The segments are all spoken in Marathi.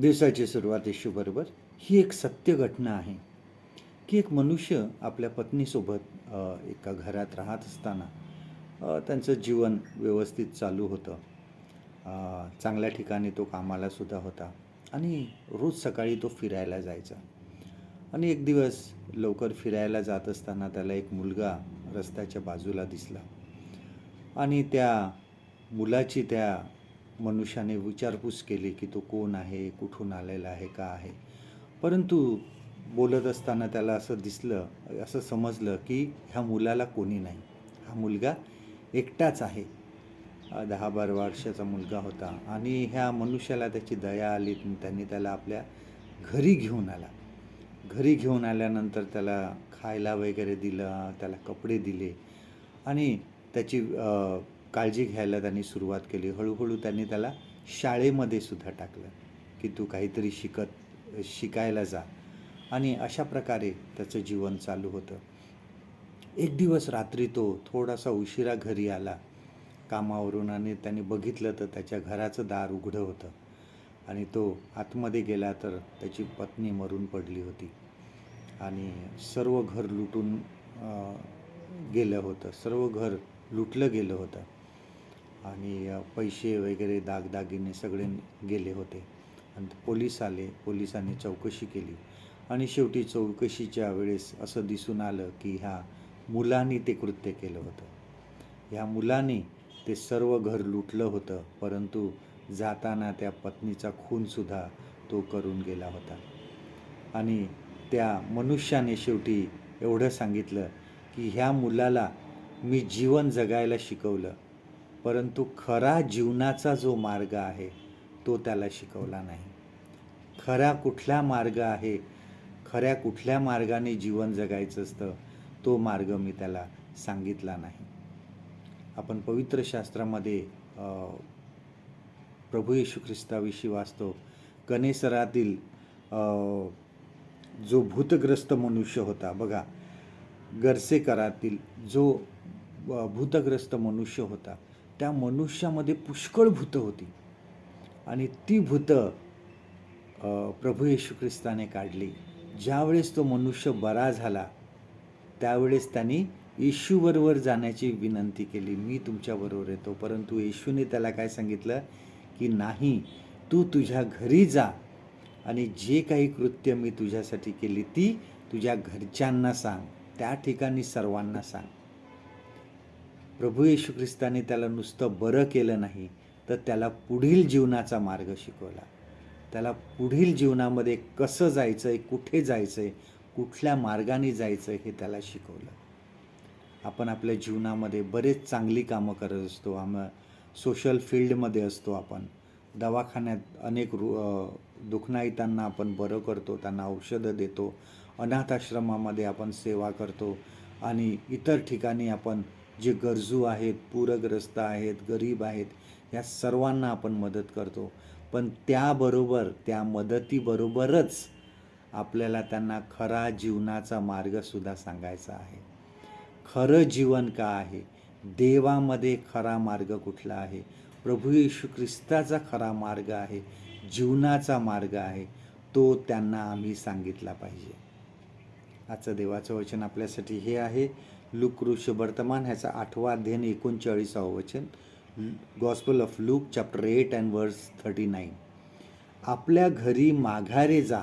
दिवसाची सुरुवात येशूबरोबर ही एक सत्य घटना आहे. की एक मनुष्य आपल्या पत्नीसोबत एका घरात राहत असताना त्यांचं जीवन व्यवस्थित चालू होतं. चांगल्या ठिकाणी तो कामालासुद्धा होता आणि रोज सकाळी तो फिरायला जायचा. आणि एक दिवस लवकर फिरायला जात असताना त्याला एक मुलगा रस्त्याच्या बाजूला दिसला. आणि त्या मुलाची त्या मनुष्याने विचारपूस केली की तो कोण आहे कुठून आलेला आहे का आहे? परंतु बोलत असताना त्याला असं दिसलं असं समजलं की ह्या मुलाला कोणी नाही. हा मुलगा एकटाच आहे. दहा बारा वर्षाचा मुलगा होता आणि ह्या मनुष्याला त्याची दया आली त्यांनी त्याला आपल्या घरी घेऊन आला. घरी घेऊन आल्यानंतर त्याला खायला वगैरे दिलं त्याला कपडे दिले आणि त्याची काळजी घ्यायला त्यांनी सुरुवात केली. हळूहळू त्यांनी त्याला शाळेमध्ये सुद्धा टाकलं की तू काहीतरी शिकत शिकायला जा. आणि अशा प्रकारे त्याचं जीवन चालू होतं. एक दिवस रात्री तो थोडासा उशिरा घरी आला कामावरून आणि त्याने बघितलं तर त्याच्या घराचं दार उघडं होतं आणि तो आतमध्ये गेला तर त्याची पत्नी मरून पडली होती. आणि सर्व घर लुटून गेलं होतं. सर्व घर लुटलं गेलं होतं. आणि पैसे वगैरे दागदागिने सगळे गेले होते. आणि पोलीस आले पोलिसांनी चौकशी केली. आणि शेवटी चौकशीच्या वेळेस असं दिसून आलं की ह्या मुलांनी ते कृत्य केलं होतं. ह्या मुलाने ते सर्व घर लुटलं होतं परंतु जाताना त्या पत्नीचा खूनसुद्धा तो करून गेला होता. आणि त्या मनुष्याने शेवटी एवढं सांगितलं की ह्या मुलाला मी जीवन जगायला शिकवलं. परंतु खरा जीवनाचा जो मार्ग आहे तो त्याला शिकवला नाही. खरा कुठला मार्ग आहे खऱ्या कुठल्या मार्गाने जीवन जगायचं असतं तो मार्ग मी त्याला सांगितला नाही. आपण पवित्र शास्त्रामध्ये प्रभू येशू ख्रिस्ताविषयी वाचतो कनेसरातील जो भूतग्रस्त मनुष्य होता बघा गरसेकरातील जो भूतग्रस्त मनुष्य होता त्या मनुष्यामध्ये पुष्कळ भूतं होती. आणि ती भूतं प्रभू येशू ख्रिस्ताने काढली. ज्यावेळेस तो मनुष्य बरा झाला त्यावेळेस त्यांनी येशूबरोबर जाण्याची विनंती केली मी तुमच्याबरोबर येतो. परंतु येशूने त्याला काय सांगितलं? की नाही तू तुझ्या घरी जा आणि जे काही कृत्य मी तुझ्यासाठी केली ती तुझ्या घरच्यांना सांग. त्या ठिकाणी सर्वांना सांग. प्रभू येशू ख्रिस्ताने त्याला नुसतं बरं केलं नाही तर त्याला पुढील जीवनाचा मार्ग शिकवला. त्याला पुढील जीवनामध्ये कसं जायचं आहे कुठे जायचं आहे कुठल्या मार्गाने जायचं आहे हे त्याला शिकवलं. आपण आपल्या जीवनामध्ये बरेच चांगली कामं करत असतो आम सोशल फील्डमध्ये असतो आपण. दवाखान्यात अनेक रु दुखणाईतांना आपण बरं करतो त्यांना औषधं देतो. अनाथाश्रमामध्ये आपण सेवा करतो आणि इतर ठिकाणी आपण जे गरजू आहेत पूरग्रस्त आहेत गरीब आहेत या सर्वांना आपण मदत करतो. पण त्याबरोबर त्या मदतीबरोबरच आपल्याला त्यांना खरा जीवनाचा मार्गसुद्धा सांगायचा आहे. खरं जीवन का आहे? देवामध्ये खरा मार्ग कुठला आहे? प्रभू येशू ख्रिस्ताचा खरा मार्ग आहे जीवनाचा मार्ग आहे तो त्यांना आम्ही सांगितला पाहिजे. आजचं देवाचं वचन आपल्यासाठी हे आहे. लुक वर्तमान ह्याचा आठवा अध्ययन एकोणचाळीसावं वचन. Gospel of Luke chapter eight and verse thirty nine आपल्या घरी माघारे जा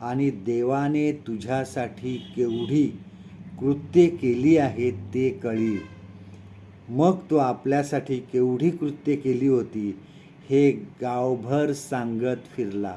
आणि देवाने तुझ्यासाठी केवढी कृत्ये केली आहेत ते कळी मग तो आपल्यासाठी केवढी कृत्ये केली होती हे गावभर सांगत फिरला.